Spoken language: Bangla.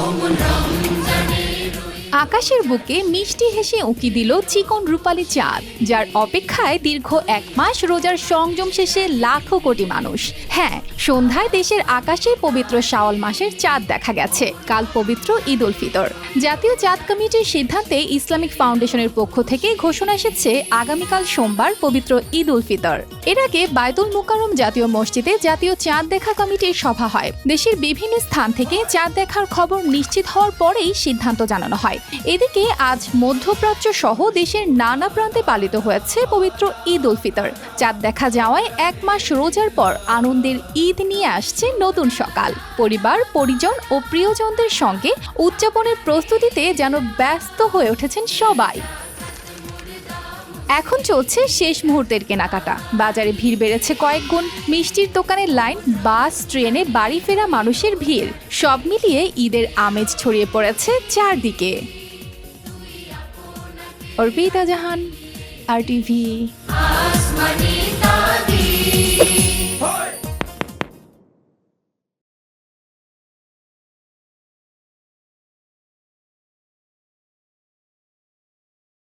我们让 আকাশের বুকে মিষ্টি হেসে উঁকি দিল চিকন রূপালী চাঁদ, যার অপেক্ষায় দীর্ঘ এক মাস রোজার সংযম শেষে লাখো কোটি মানুষ। হ্যাঁ সন্ধ্যায় দেশের আকাশে পবিত্র শাওয়াল মাসের চাঁদ দেখা গেছে, কাল পবিত্র ঈদ উল ফিতর। জাতীয় চাঁদ কমিটির সিদ্ধান্তে ইসলামিক ফাউন্ডেশনের পক্ষ থেকে ঘোষণা এসেছে আগামীকাল সোমবার পবিত্র ঈদ উল ফিতর। এর আগে বায়তুল মুকাররম জাতীয় মসজিদে জাতীয় চাঁদ দেখা কমিটির সভা হয়। দেশের বিভিন্ন স্থান থেকে চাঁদ দেখার খবর নিশ্চিত হওয়ার পরেই সিদ্ধান্ত জানানো হয়। এদিকে আজ মধ্যপ্রাচ্য সহ দেশের নানা প্রান্তে পালিত হয়েছে পবিত্র ঈদ উল ফিতর। চাঁদ দেখা যাওয়ায় এক মাস রোজার পর আনন্দের ঈদ নিয়ে আসছে নতুন সকাল। পরিবার, পরিজন ও প্রিয়জনদের সঙ্গে উদযাপনের প্রস্তুতিতে যেন ব্যস্ত হয়ে উঠেছেন সবাই। এখন চলছে শেষ মুহূর্তের কেনাকাটা। বাজারে ভিড় বেড়েছে কয়েক গুণ। মিষ্টির দোকানের লাইন, বাস, ট্রেনে বাড়ি ফেরা মানুষের ভিড়। সব মিলিয়ে ঈদের আমেজ ছড়িয়ে পড়েছে চারদিকে। অর্পিতা জাহান, আর টিভি